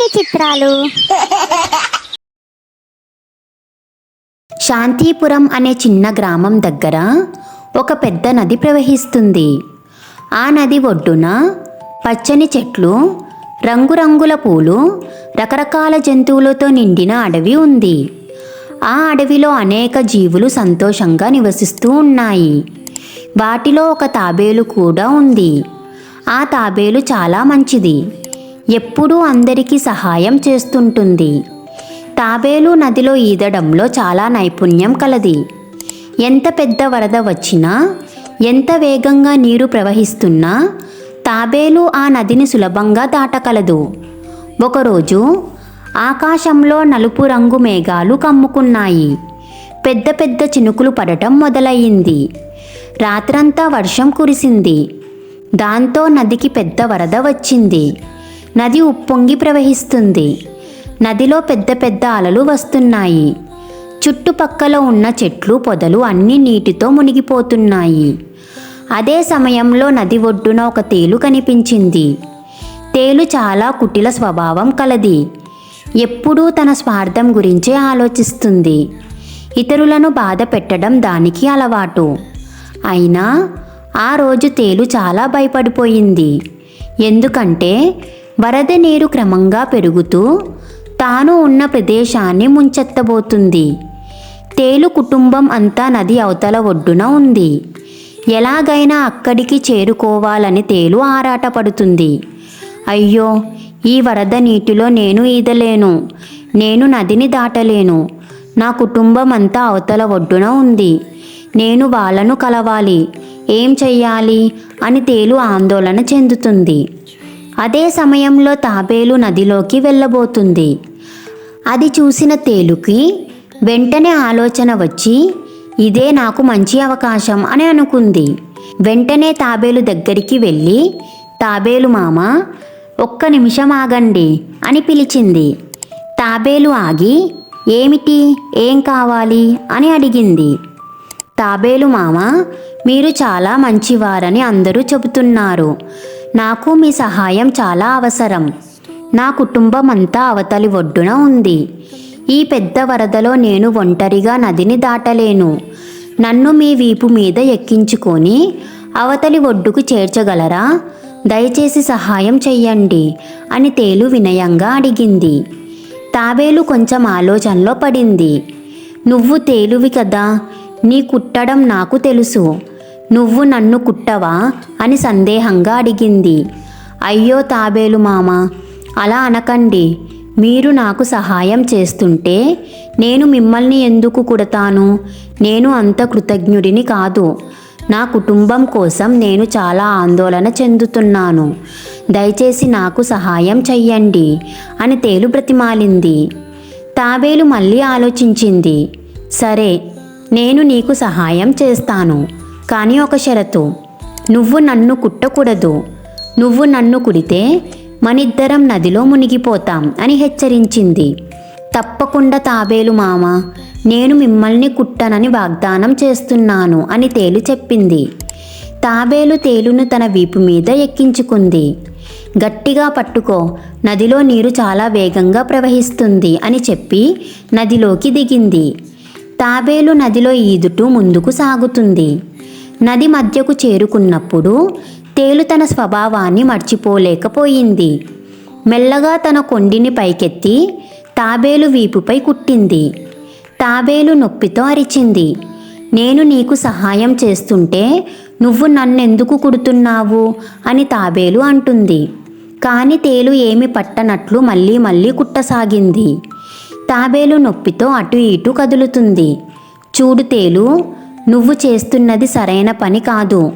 ఇన్ని చిత్రాలు? శాంతిపురం అనే చిన్న గ్రామం దగ్గర ఒక పెద్ద నది ప్రవహిస్తుంది. ఆ నది ఒడ్డున పచ్చని చెట్లు రంగురంగుల పూలు రకరకాల జంతువులతో నిండిన అడవి ఉంది. ఆ అడవిలో అనేక జీవులు సంతోషంగా నివసిస్తూ ఉన్నాయి. వాటిలో ఒక తాబేలు కూడా ఉంది. ఆ తాబేలు చాలా మంచిది. ఎప్పుడూ అందరికీ సహాయం చేస్తుంటుంది. తాబేలు నదిలో ఈదడంలో చాలా నైపుణ్యం కలది. ఎంత పెద్ద వరద వచ్చినా ఎంత వేగంగా నీరు ప్రవహిస్తున్నా తాబేలు ఆ నదిని సులభంగా దాటగలదు ఒకరోజు ఆకాశంలో నలుపు రంగు మేఘాలు కమ్ముకున్నాయి. పెద్ద పెద్ద చినుకులు పడటం మొదలయ్యింది. రాత్రంతా వర్షం కురిసింది. దాంతో నదికి పెద్ద వరద వచ్చింది. నది ఉప్పొంగి ప్రవహిస్తుంది. నదిలో పెద్ద పెద్ద అలలు వస్తున్నాయి. చుట్టుపక్కల ఉన్న చెట్లు పొదలు అన్నీ నీటితో మునిగిపోతున్నాయి. అదే సమయంలో నది ఒడ్డున ఒక తేలు కనిపించింది. తేలు చాలా కుటిల స్వభావం కలది. ఎప్పుడూ తన స్వార్థం గురించే ఆలోచిస్తుంది. ఇతరులను బాధ పెట్టడం దానికి అలవాటు. అయినా ఆ రోజు తేలు చాలా భయపడిపోయింది. ఎందుకంటే వరద నీరు క్రమంగా పెరుగుతూ తాను ఉన్న ప్రదేశాన్ని ముంచెత్తబోతుంది. తేలు కుటుంబం అంతా నది అవతల ఒడ్డున ఉంది. ఎలాగైనా అక్కడికి చేరుకోవాలని తేలు ఆరాటపడుతుంది. అయ్యో ఈ వరద నీటిలో నేను ఈదలేను. నేను నదిని దాటలేను. నా కుటుంబం అంతా అవతల ఒడ్డున ఉంది. నేను వాళ్ళను కలవాలి. ఏం చెయ్యాలి? అని తేలు ఆందోళన చెందుతుంది. అదే సమయంలో తాబేలు నదిలోకి వెళ్ళబోతుంది. అది చూసిన తేలుకి వెంటనే ఆలోచన వచ్చి ఇదే నాకు మంచి అవకాశం అని అనుకుంది. వెంటనే తాబేలు దగ్గరికి వెళ్ళి తాబేలు మామ ఒక్క నిమిషం ఆగండి అని పిలిచింది. తాబేలు ఆగి ఏమిటి? ఏం కావాలి? అని అడిగింది. తాబేలు మామ మీరు చాలా మంచివారని అందరూ చెబుతున్నారు. నాకు మీ సహాయం చాలా అవసరం. నా కుటుంబం అంతా అవతలి ఒడ్డున ఉంది. ఈ పెద్ద వరదలో నేను ఒంటరిగా నదిని దాటలేను. నన్ను మీ వీపు మీద ఎక్కించుకొని అవతలి ఒడ్డుకు చేర్చగలరా? దయచేసి సహాయం చెయ్యండి అని తేలు వినయంగా అడిగింది. తాబేలు కొంచెం ఆలోచనలో పడింది. నువ్వు తేలువి కదా నీ కుట్టడం నాకు తెలుసు. నువ్వు నన్ను కుట్టవా? అని సందేహంగా అడిగింది. అయ్యో తాబేలు మామ అలా అనకండి. మీరు నాకు సహాయం చేస్తుంటే నేను మిమ్మల్ని ఎందుకు కుడతాను? నేను అంత కృతజ్ఞుడిని కాదు. నా కుటుంబం కోసం నేను చాలా ఆందోళన చెందుతున్నాను. దయచేసి నాకు సహాయం చెయ్యండి అని తేలు బ్రతిమాలింది తాబేలు మళ్ళీ ఆలోచించింది. సరే నేను నీకు సహాయం చేస్తాను. కానీ ఒక షరతు. నువ్వు నన్ను కుట్టకూడదు. నువ్వు నన్ను కుడితే మనిద్దరం నదిలో మునిగిపోతాం అని హెచ్చరించింది. తప్పకుండా తాబేలు మామ నేను మిమ్మల్ని కుట్టనని వాగ్దానం చేస్తున్నాను అని తేలు చెప్పింది. తాబేలు తేలును తన వీపు మీద ఎక్కించుకుంది. గట్టిగా పట్టుకో నదిలో నీరు చాలా వేగంగా ప్రవహిస్తుంది అని చెప్పి నదిలోకి దిగింది. తాబేలు నదిలో ఈదుటూ ముందుకు సాగుతుంది. నది మధ్యకు చేరుకున్నప్పుడు తేలు తన స్వభావాన్ని మర్చిపోలేకపోయింది. మెల్లగా తన కొండిని పైకెత్తి తాబేలు వీపుపై కుట్టింది. తాబేలు నొప్పితో అరిచింది. నేను నీకు సహాయం చేస్తుంటే నువ్వు నన్నెందుకు కుడుతున్నావు? అని తాబేలు అంటుంది. కాని తేలు ఏమి పట్టనట్లు మళ్ళీ మళ్ళీ కుట్టసాగింది. తాబేలు నొప్పితో అటు ఇటు కదులుతుంది. చూడు తేలు నువ్వు చేస్తున్నది సరైన పని కాదు.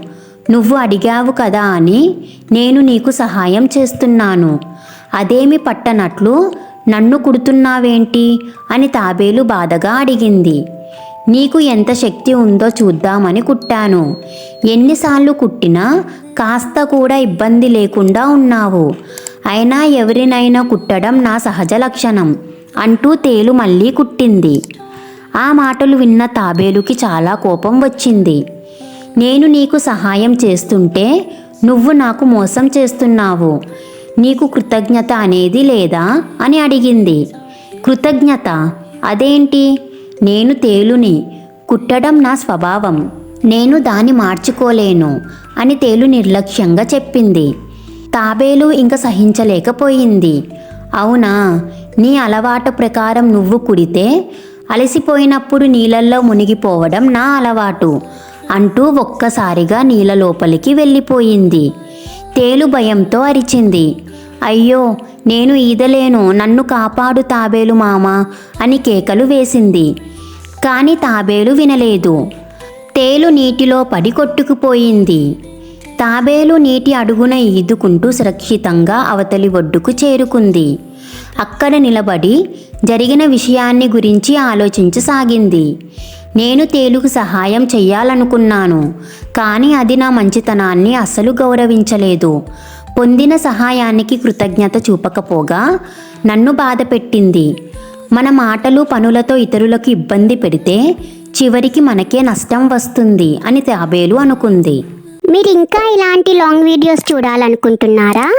నువ్వు అడిగావు కదా అని నేను నీకు సహాయం చేస్తున్నాను. అదేమి పట్టనట్లు నన్ను కుడుతున్నావేంటి? అని తాబేలు బాధగా అడిగింది. నీకు ఎంత శక్తి ఉందో చూద్దామని కుట్టాను. ఎన్నిసార్లు కుట్టినా కాస్త కూడా ఇబ్బంది లేకుండా ఉన్నావు. అయినా ఎవరినైనా కుట్టడం నా సహజ లక్షణం అంటూ తేలు మళ్ళీ కుట్టింది. ఆ మాటలు విన్న తాబేలుకి చాలా కోపం వచ్చింది. నేను నీకు సహాయం చేస్తుంటే నువ్వు నాకు మోసం చేస్తున్నావు. నీకు కృతజ్ఞత అనేది లేదా? అని అడిగింది. కృతజ్ఞత? అదేంటి? నేను తేలుని కుట్టడం నా స్వభావం. నేను దాన్ని మార్చుకోలేను అని తేలు నిర్లక్ష్యంగా చెప్పింది. తాబేలు ఇంకా సహించలేకపోయింది. అవునా? నీ అలవాటు ప్రకారం నువ్వు కుడితే అలసిపోయినప్పుడు నీళ్ళల్లో మునిగిపోవడం నా అలవాటు అంటూ ఒక్కసారిగా నీళ్ళ లోపలికి వెళ్ళిపోయింది. తేలు భయంతో అరిచింది. అయ్యో నేను ఈదలేను నన్ను కాపాడు తాబేలు మామ అని కేకలు వేసింది. కానీ తాబేలు వినలేదు. తేలు నీటిలో పడి కొట్టుకుపోయింది. తాబేలు నీటి అడుగున ఈదుకుంటూ సురక్షితంగా అవతలి ఒడ్డుకు చేరుకుంది. అక్కడ నిలబడి జరిగిన విషయాన్ని గురించి ఆలోచించసాగింది. నేను తేలుకు సహాయం చెయ్యాలనుకున్నాను కానీ అది నా మంచితనాన్ని అస్సలు గౌరవించలేదు. పొందిన సహాయానికి కృతజ్ఞత చూపకపోగా నన్ను బాధపెట్టింది. మన మాటలు పనులతో ఇతరులకు ఇబ్బంది పెడితే చివరికి మనకే నష్టం వస్తుంది అని తాబేలు అనుకుంది. మీరు ఇంకా ఇలాంటి లాంగ్ వీడియోస్ చూడాలనుకుంటున్నారా?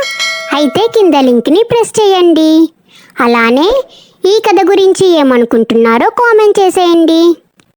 అయితే కింద లింక్ని ప్రెస్ చేయండి. అలానే ఈ కథ గురించి ఏమనుకుంటున్నారో కామెంట్ చేసేయండి.